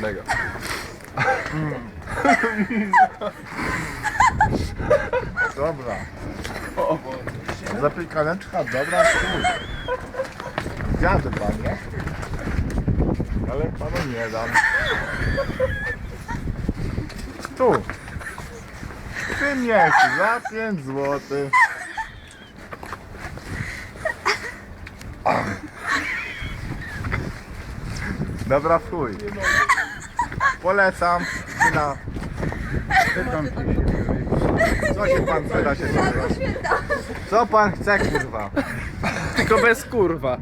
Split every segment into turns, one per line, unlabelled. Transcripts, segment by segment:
Mega.
Dobra. Zapiekaneczka, dobra, chuj. Zjadę pan, nie? Ale panu nie dam. Tu. Ty nie za 5 złotych. Dobra, chuj. Polecam. Na. Co się pan pyta się? Co pan chce, kurwa?
Tylko bez kurwa.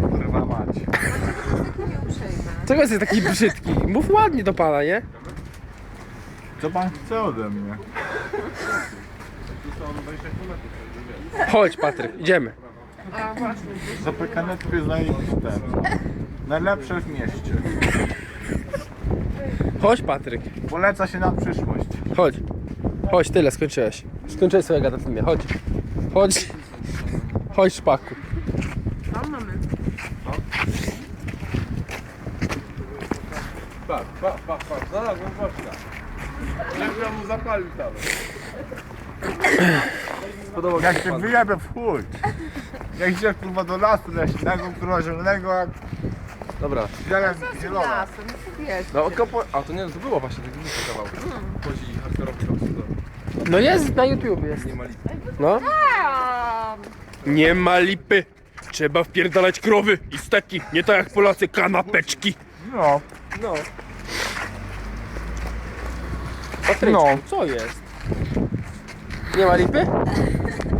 Kurwa mać.
Czego jesteś taki brzydki? Mów ładnie do pana, nie?
Co pan chce ode mnie?
Chodź Patryk, idziemy.
Zapiekaneczki jest zajebiste. Najlepsze w mieście.
Chodź Patryk.
Poleca się na przyszłość.
Chodź. Chodź, tyle, skończyłeś. Skończyłeś swoje gada w filmie, chodź. Chodź. Chodź szpaku.
Patrz, patrz, patrz, patrz, znalazłem gościa. Jak ja mu zapalił tam.
Jak się wyjebie w chuj. Jak idziesz kurwa do lasu leśnego, kurwa zielonego, jak
Dobra.
zieleń zielona.
Lasem, wiesz.
No kopo... A to nie, to było właśnie, to nie kawał. Chodzi hardkorowy tam No jest, na YouTube jest. Nie ma lipy. No. Nie ma lipy. Trzeba wpierdalać krowy i steki, nie tak jak Polacy kanapeczki.
No,
No. Patryczku,
No.
co jest? Nie ma lipy?